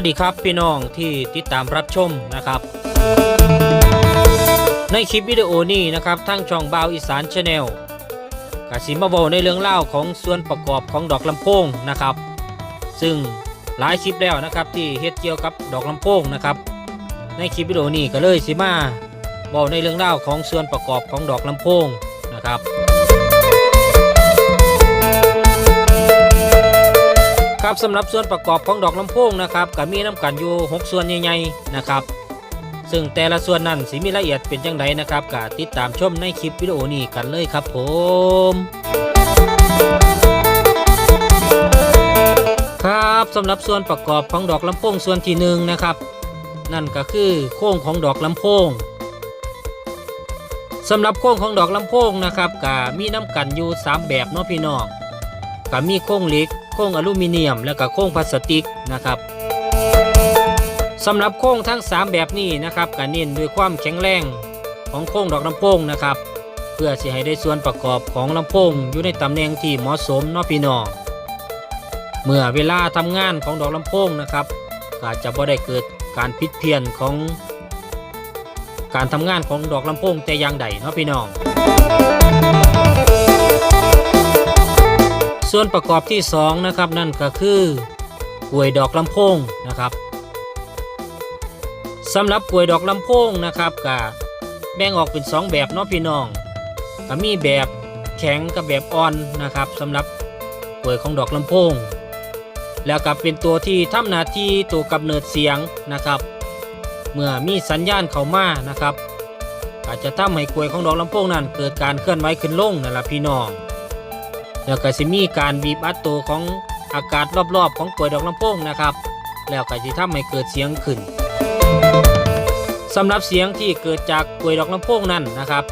วัสดีครับพี่น้องที่ติดตามรับชมนะครับ ในคลิปวิดีโอนี้นะครับทั้งช่องบาวอีสานชาแนลกสิมาบอกในเรื่องเล่าของส่วนประกอบของดอกลำโพงนะครับ ซึ่งหลายคลิปแล้วนะครับที่เฮ็ดเกี่ยวกับดอกลำโพงนะครับ ในคลิปวิดีโอนี้ก็เลยสิมาบอกในเรื่องเล่าของส่วนประกอบของดอกลำโพงนะครับ ครับสำหรับส่วนประกอบของดอกลำโพงนะครับก็มีน้ำกันอยู่ 6 ส่วนใหญ่ๆนะครับ ซึ่งแต่ละส่วนนั้นสิมีรายละเอียดเป็นจังไดนะครับก็ติดตามชมในคลิปวิดีโอนี้กันเลยครับผมครับสำหรับส่วนประกอบของดอกลำโพงส่วนที่หนึ่งนะครับนั่นก็คือโค้งของดอกลำโพงสำหรับโค้งของดอกลำโพงนะครับก็มีน้ำกันอยู่ 3 แบบเนาะพี่น้องก็มีโค้งเล็ก ค้งอลูมิเนียม และก็โค้งพลาสติกนะครับสำหรับโค้งทั้ง 3 แบบนี้นะครับก็เน้นด้วยความแข็งแรงของโค้งดอกลำโพงนะครับ เพื่อสิให้ได้ส่วนประกอบของลำโพงอยู่ในตำแหน่งที่เหมาะสมนาะพี่น้องเมื่อเวลาทำงานของดอกลำโพงนะครับก็จะบ่ได้เกิดการผิดเพี้ยนของ การทำงานของดอกลำโพงแต่อย่างใดเนาะพี่น้อง ส่วนประกอบที่ 2 นะครับ นั่นก็คือกล้วยดอกลำโพงนะครับสำหรับกล้วยดอกลำโพงนะครับก็แบ่งออกเป็น 2 แบบเนาะพี่น้องก็มีแบบแข็งกับแบบอ่อนนะครับสำหรับกล้วยของดอกลำโพง แล้วก็เป็นตัวที่ทำหน้าที่ตัวกำเนิดเสียงนะครับ เมื่อมีสัญญาณเข้ามานะครับอาจจะทำให้กล้วยของดอกลำโพงนั้นเกิดการเคลื่อนไหวขึ้นลงนั่นแหละพี่น้อง แล้วก็สิมีการบีบอัดตัวของอากาศรอบๆ ของกลวยดอกลำโพงนะครับ แล้วก็จะทำให้เกิดเสียงขึ้นสำหรับเสียงที่เกิดจากกลวยดอกลำโพงนั้นนะครับ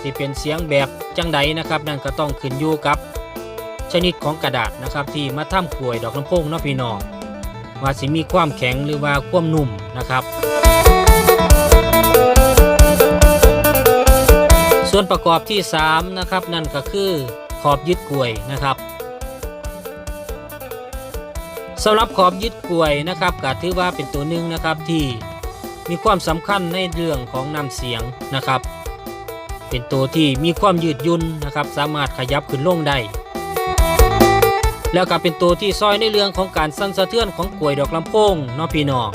ที่เป็นเสียงแบบจังใดนะครับ นั่นก็ต้องขึ้นอยู่กับ ชนิดของกระดาษนะครับ ที่มาทำกลวยดอกลำโพงเนาะพี่น้องว่าสิมีความแข็งหรือว่าความนุ่มนะครับส่วนประกอบที่ 3 นะครับ นั่นก็คือ ขอบยึดกลวยนะครับสำหรับขอบยึดกลวยนะครับก็ถือว่าเป็นตัวหนึ่งนะครับที่มีความสำคัญในเรื่องของนำเสียงนะครับ เป็นตัวที่มีความยืดยุ่นนะครับ สามารถขยับขึ้นลงได้แล้วก็เป็นตัวที่ซอยในเรื่องของการสั่นสะเทือนของกลวยดอกลำโพงนาะพี่น้อง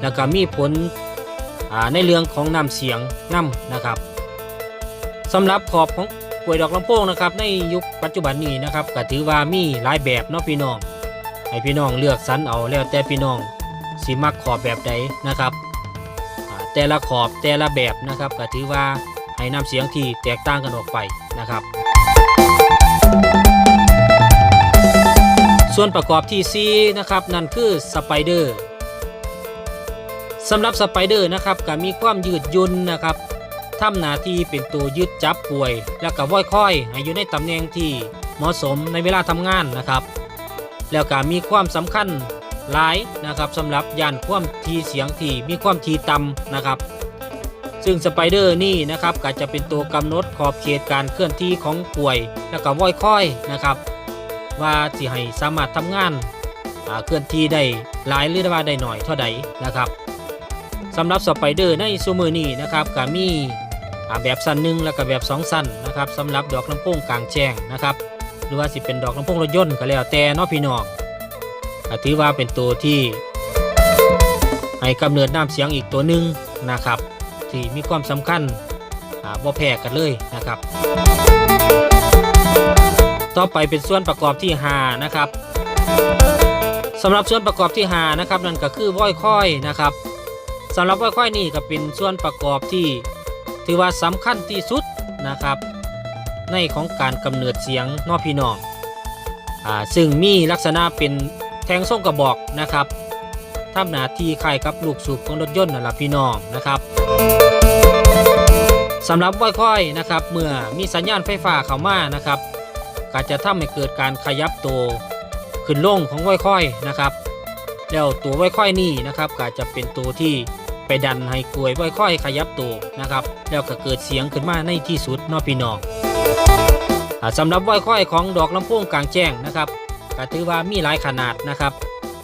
แล้วก็มีผลในเรื่องของนำเสียงนำนะครับสำหรับขอบของ กล้วยดอกลำโพงนะครับในยุคปัจจุบันนี้นะครับก็ถือว่ามีหลายแบบเนาะพี่น้องให้พี่น้องเลือกสรรเอาแล้วแต่พี่น้องสิมักขอบแบบใดนะครับแต่ละขอบแต่ละแบบนะครับก็ถือว่าให้นำเสียงที่แตกต่างกันออกไปนะครับ ส่วนประกอบที่4นะครับนั่นคือสไปเดอร์สำหรับสไปเดอร์นะครับก็มีความยืดยุ่นนะครับ ทำหน้าที่เป็นตัวยึดจับป่วย แล้วก็ว่อยค่อยให้อยู่ในตำแหน่งที่เหมาะสมในเวลาทำงานนะครับ แล้วก็มีความสำคัญหลายนะครับสำหรับยานความทีเสียงที่มีความทีต่ำนะครับ ซึ่งสไปเดอร์นี่นะครับก็จะเป็นตัวกำหนดขอบเขตการเคลื่อนที่ของป่วย แล้วก็ว่อยค่อยนะครับ ว่าสิให้สามารถทำงานาเคลื่อนที่ได้หลายหรือว่าได้หน่อยเท่าใดนะครับสำหรับสไปเดอร์ในซูมือนี้นะครับก็มี แบบสั้นหนึ่งแล้วก็แบบสองสั้นนะครับสำหรับดอกลำโพงกลางแจ้งนะครับ หรือว่าสิเป็นดอกลำโพงรถยนต์ก็แล้วแต่นอพี่น้องถือว่าเป็นตัวที่ให้กำเนิดน้ำเสียงอีกตัวหนึ่งนะครับ ที่มีความสำคัญอ่าบ่แพ้กันเลยนะครับ ต่อไปเป็นส่วนประกอบที่5นะครับสำหรับส่วนประกอบที่5นะครับนั่นก็คือว้อยค่อยนะครับสำหรับว้อยค่อยนี่ก็เป็นส่วนประกอบที่ ถือว่าสำคัญที่สุดนะครับ ในของการกำเนิดเสียงนอพี่น้องอ่าซึ่งมีลักษณะเป็นแทงส่งกระบอกนะครับทำหน้าที่คล้ายกับลูกสูบของรถยนต์นั่นแหละพี่น้องนะครับสำหรับไวค่อยนะครับเมื่อมีสัญญาณไฟฟ้าเข้ามานะครับก็จะทำให้เกิดการขยับตัวขึ้นลงของไวค่อยนะครับ แล้วตัวไวค่อยนี่นะครับก็จะเป็นตัวที่ ดันให้กลวยค่อยๆขยับตัวนะครับ แล้วก็เกิดเสียงขึ้นมาในที่สุดนอพี่น้องอ่าสำหรับค่อยๆของดอกลำโพงกลางแจ้งนะครับก็ถือว่ามีหลายขนาดนะครับ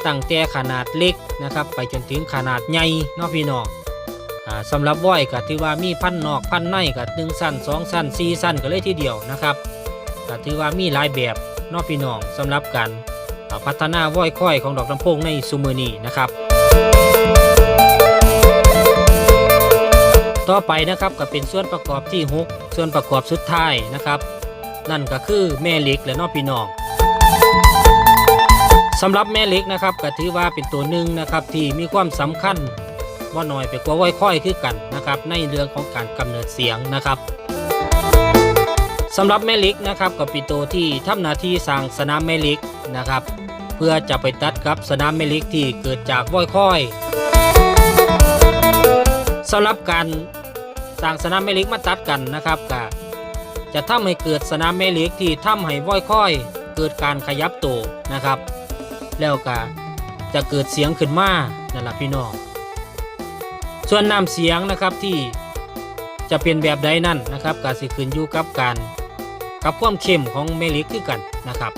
ตั้งแต่ขนาดเล็กนะครับ ไปจนถึงขนาดใหญ่นาะพี่น้องอ่าสำหรับว้อยก็ถือว่ามีพันนอกพันในก็หนึ่งสั้นสองสั้นสี่สั้นก็เลยทีเดียวนะครับก็ถือว่ามีหลายแบบนาะพี่น้องสำหรับการพัฒนาว้อยค่อยของดอกลำโพงในซูมือนี้นะครับ ต่อไปนะครับก็เป็นส่วนประกอบที่ 6 ส่วนประกอบสุดท้ายนะครับ นั่นก็คือแม่เหล็กและนอพี่น้องสำหรับแม่เหล็กนะครับก็ถือว่าเป็นตัวหนึ่งนะครับที่มีความสำคัญว่าน้อยไปกว่าไว้ค่อยคือกันนะครับในเรื่องของการกำเนิดเสียงนะครับสำหรับแม่เหล็กนะครับก็เป็นตัวที่ทำหน้าที่สร้างสนามแม่เหล็กนะครับ เพื่อจะไปตัดกับสนามแม่เหล็กที่เกิดจากว้อยค่อยสำหรับการ สร้างสนามแม่เหล็กมาตัดกันนะครับก็จะทำให้เกิดสนามแม่เหล็กที่ทำให้ว่อยค่อยเกิดการขยับตัวนะครับ แล้วก็จะเกิดเสียงขึ้นมานั่นแหละพี่น้องส่วนน้ำเสียงนะครับที่จะเป็นแบบใดนั่นนะครับก็สิขึ้นอยู่กับการกับความเข้มของแม่เหล็กคือกันนะครับ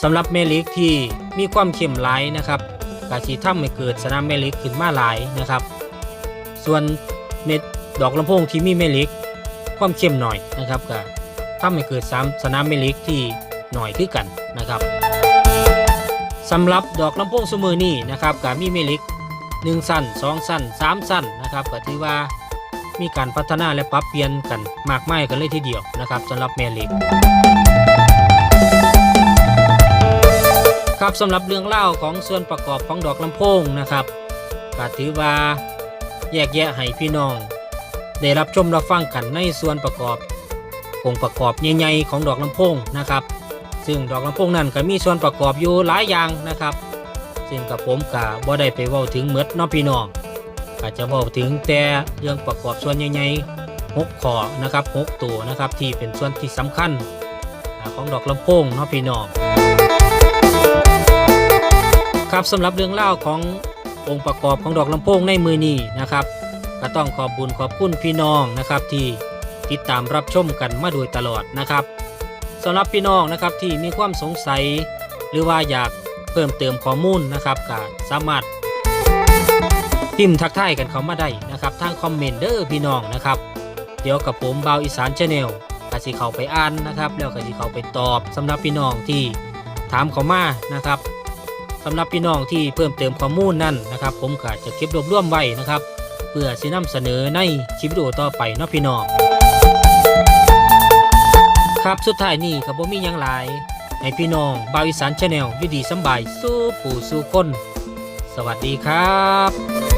สำหรับแม่เหล็กที่มีความเข้มหลายนะครับก็สิทำให้เกิดสนามแม่เหล็กขึ้นมาหลายนะครับ ส่วนเม็ด ดอกลำโพงที่มีแม่เหล็กความเข้มหน่อยนะครับก็ทำให้เกิดสามสนามแม่เหล็กที่หน่อยคือกันนะครับสำหรับดอกลำโพงสมือนี่นะครับก็มีแม่เหล็กหนึ่งสั้นสองสั้นสามสั้นนะครับก็ถือว่ามีการพัฒนาและปรับเปลี่ยนกันมากมายกันเลยทีเดียวนะครับสำหรับแม่เหล็กครับสำหรับเรื่องเล่าของส่วนประกอบของดอกลำโพงนะครับก็ถือว่าแยกแยะให้พี่น้อง ได้รับชมรับฟังกันในส่วนประกอบองค์ประกอบใหญ่ๆของดอกลำโพงนะครับ ซึ่งดอกลำโพงนั้นก็มีส่วนประกอบอยู่หลายอย่างนะครับ ซึ่งกับผมกะบ่ได้ไปเว้าถึงเมดน้องพี่น้องก็จจะเว้าถึงแต่เรื่องประกอบส่วนใหญ่ๆหกข้อนะครับหกตัวนะครับที่เป็นส่วนที่สำคัญของดอกลำโพงเนาะพี่น้องครับสำหรับเรื่องเล่าขององค์ประกอบของดอกลำโพงในมือนี้นะครับ ก็ต้องขอบบุญขอบคุณพี่น้องนะครับที่ติดตามรับชมกันมาโดยตลอดนะครับสำหรับพี่น้องนะครับที่มีความสงสัย หรือว่าอยากเพิ่มเติมข้อมูลนะครับก็สามารถพิมพ์ทักทายกันเข้ามาได้นะครับทางคอมเมนต์เด้อพี่น้องนะครับ เดี๋ยวกับผมบาวอีสานชาแนลก็สิเขาไปอ่านนะครับ แล้วก็สิเขาไปตอบสำหรับพี่น้องที่ถามเข้ามานะครับสำหรับพี่น้องที่เพิ่มเติมข้อมูลนั่นนะครับ ผมก็จะเก็บรวบรวมไว้นะครับ พื่อสินำเสนอในคลิปวิดีโอต่อไปเนาะพี่น้องครับสุดท้ายนี้ครับผมมียังหลายให้พี่น้องบาวิสานชาแนลอยู่ดีสบายสู้ปู่สู้คน สวัสดีครับ